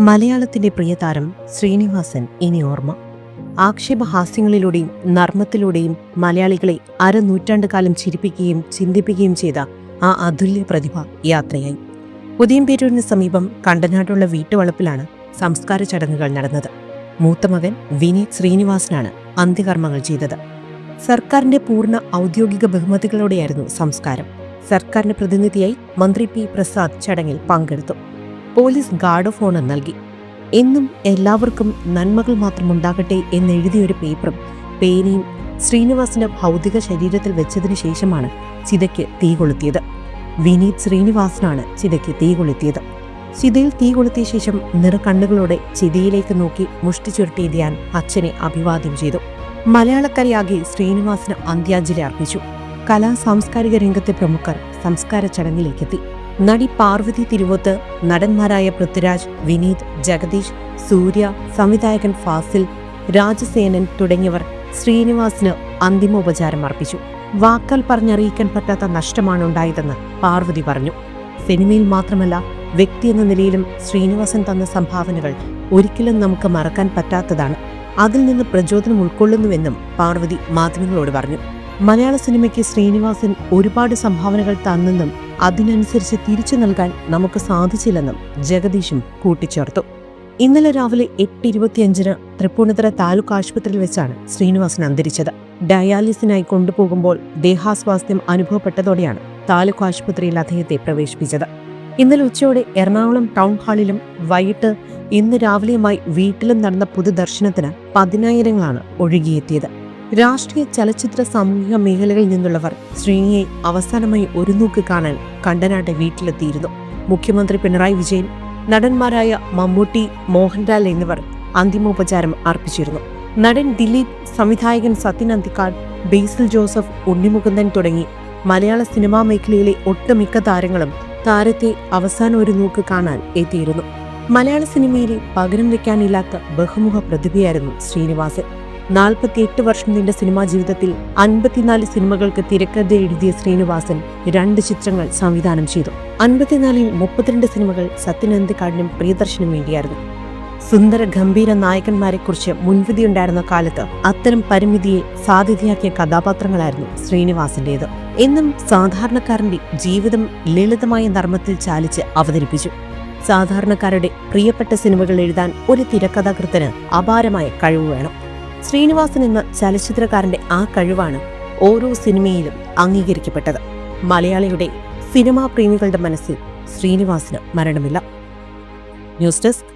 മലയാളത്തിന്റെ പ്രിയതാരം ശ്രീനിവാസൻ ഇനി ഓർമ്മ. ആക്ഷേപഹാസ്യങ്ങളിലൂടെയും നർമ്മത്തിലൂടെയും മലയാളികളെ അരനൂറ്റാണ്ട് കാലം ചിരിപ്പിക്കുകയും ചിന്തിപ്പിക്കുകയും ചെയ്ത ആ അതുല്യ പ്രതിഭ യാത്രയായി. ഉദയംപേരൂരിന് സമീപം കണ്ടനാട്ടുള്ള വീട്ടുവളപ്പിലാണ് സംസ്കാര ചടങ്ങുകൾ നടന്നത്. മൂത്ത മകൻ വിനീത് ശ്രീനിവാസനാണ് അന്ത്യകർമ്മങ്ങൾ ചെയ്തത്. സർക്കാരിന്റെ പൂർണ ഔദ്യോഗിക ബഹുമതികളോടെയായിരുന്നു സംസ്കാരം. സർക്കാരിന്റെ പ്രതിനിധിയായി മന്ത്രി പി പ്രസാദ് ചടങ്ങിൽ പങ്കെടുത്തു. പോലീസ് ഗാർഡ് ഓഫ് ഓണർ നൽകി. എന്നും എല്ലാവർക്കും നന്മകൾ മാത്രം ഉണ്ടാകട്ടെ എന്നെഴുതിയൊരു പേപ്പറും പേനയും ശ്രീനിവാസിന്റെ ഭൗതിക ശരീരത്തിൽ വെച്ചതിനു ശേഷമാണ് ചിതയ്ക്ക് തീ കൊളുത്തിയത് വിനീത് ശ്രീനിവാസനാണ് ചിതയ്ക്ക് തീ കൊളുത്തിയത് ചിതയിൽ തീ കൊളുത്തിയ ശേഷം നിറകണ്ണുകളോടെ ചിതിയിലേക്ക് നോക്കി മുഷ്ടി ചുരുട്ടിയ ധ്യാൻ അച്ഛനെ അഭിവാദ്യം ചെയ്തു. മലയാളക്കരയാകെ ശ്രീനിവാസിന് അന്ത്യാഞ്ജലി അർപ്പിച്ചു. കലാ സാംസ്കാരിക രംഗത്തെ പ്രമുഖർ സംസ്കാര ചടങ്ങിലേക്കെത്തി. നടി പാർവതി തിരുവോത്ത് നടന്മാരായ പൃഥ്വിരാജ് വിനീത് ജഗദീഷ് സൂര്യ സംവിധായകൻ ഫാസിൽ രാജസേനൻ തുടങ്ങിയവർ ശ്രീനിവാസിന് അന്തിമോപചാരം അർപ്പിച്ചു. വാക്കാൽ പറഞ്ഞറിയിക്കാൻ പറ്റാത്ത നഷ്ടമാണ് ഉണ്ടായതെന്ന് പാർവതി പറഞ്ഞു. സിനിമയിൽ മാത്രമല്ല വ്യക്തി എന്ന നിലയിലും ശ്രീനിവാസൻ തന്ന സംഭാവനകൾ ഒരിക്കലും നമുക്ക് മറക്കാൻ പറ്റാത്തതാണ്. അതിൽ നിന്ന് പ്രചോദനം ഉൾക്കൊള്ളുന്നുവെന്നും പാർവതി മാധ്യമങ്ങളോട് പറഞ്ഞു. മലയാള സിനിമയ്ക്ക് ശ്രീനിവാസൻ ഒരുപാട് സംഭാവനകൾ തന്നെന്നും അതിനനുസരിച്ച് തിരിച്ചു നൽകാൻ നമുക്ക് സാധിച്ചില്ലെന്നും ജഗദീഷും കൂട്ടിച്ചേർത്തു. ഇന്നലെ രാവിലെ എട്ട് ഇരുപത്തിയഞ്ചിന് തൃപ്പൂണിത്തുറ താലൂക്ക് ആശുപത്രിയിൽ വെച്ചാണ് ശ്രീനിവാസൻ അന്തരിച്ചത്. ഡയാലിസിനായി കൊണ്ടുപോകുമ്പോൾ ദേഹാസ്വാസ്ഥ്യം അനുഭവപ്പെട്ടതോടെയാണ് താലൂക്ക് ആശുപത്രിയിൽ അദ്ദേഹത്തെ പ്രവേശിപ്പിച്ചത്. ഇന്നലെ ഉച്ചയോടെ എറണാകുളം ടൗൺ ഹാളിലും വൈകിട്ട് ഇന്ന് രാവിലെയുമായി വീട്ടിലും നടന്ന പൊതുദർശനത്തിന് പതിനായിരങ്ങളാണ് ഒഴുകിയെത്തിയത്. രാഷ്ട്രീയ ചലച്ചിത്ര സാമൂഹിക മേഖലകളിൽ നിന്നുള്ളവർ ശ്രീനിയെ അവസാനമായി ഒരു നോക്ക് കാണാൻ കണ്ടനാട്ടെ വീട്ടിലെത്തിയിരുന്നു. മുഖ്യമന്ത്രി പിണറായി വിജയൻ നടന്മാരായ മമ്മൂട്ടി മോഹൻലാൽ എന്നിവർ അന്തിമോപചാരം അർപ്പിച്ചിരുന്നു. നടൻ ദിലീപ് സംവിധായകൻ സത്യൻ അന്തിക്കാട് ബേസിൽ ജോസഫ് ഉണ്ണിമുകുന്ദൻ തുടങ്ങി മലയാള സിനിമാ മേഖലയിലെ ഒട്ടുമിക്ക താരങ്ങളും താരത്തെ അവസാന ഒരു നോക്ക് കാണാൻ എത്തിയിരുന്നു. മലയാള സിനിമയിലെ പകരം വെക്കാനില്ലാത്ത ബഹുമുഖ പ്രതിഭയായിരുന്നു ശ്രീനിവാസൻ. നാൽപ്പത്തിയെട്ട് വർഷം നീണ്ട സിനിമാ ജീവിതത്തിൽ അൻപത്തിനാല് സിനിമകൾക്ക് തിരക്കഥ എഴുതിയ ശ്രീനിവാസൻ രണ്ട് ചിത്രങ്ങൾ സംവിധാനം ചെയ്തു. അൻപത്തിനാലിൽ മുപ്പത്തിരണ്ട് സിനിമകൾ സത്യനന്ദിക്കാടിനും പ്രിയദർശനും വേണ്ടിയായിരുന്നു. സുന്ദര ഗംഭീര നായകന്മാരെക്കുറിച്ച് മുൻവിധിയുണ്ടായിരുന്ന കാലത്ത് അത്തരം പരിമിതിയെ സാധ്യതയാക്കിയ കഥാപാത്രങ്ങളായിരുന്നു ശ്രീനിവാസന്റേത്. എന്നും സാധാരണക്കാരന്റെ ജീവിതം ലളിതമായ നർമ്മത്തിൽ ചാലിച്ച് അവതരിപ്പിച്ചു. സാധാരണക്കാരുടെ പ്രിയപ്പെട്ട സിനിമകൾ എഴുതാൻ ഒരു തിരക്കഥാകൃത്തിന് അപാരമായ കഴിവ് വേണം. ശ്രീനിവാസൻ എന്ന ചലച്ചിത്രകാരന്റെ ആ കഴിവാണ് ഓരോ സിനിമയിലും അംഗീകരിക്കപ്പെട്ടത്. മലയാളിയുടെ സിനിമാ പ്രേമികളുടെ മനസ്സിൽ ശ്രീനിവാസിന് മരണമില്ല. News desk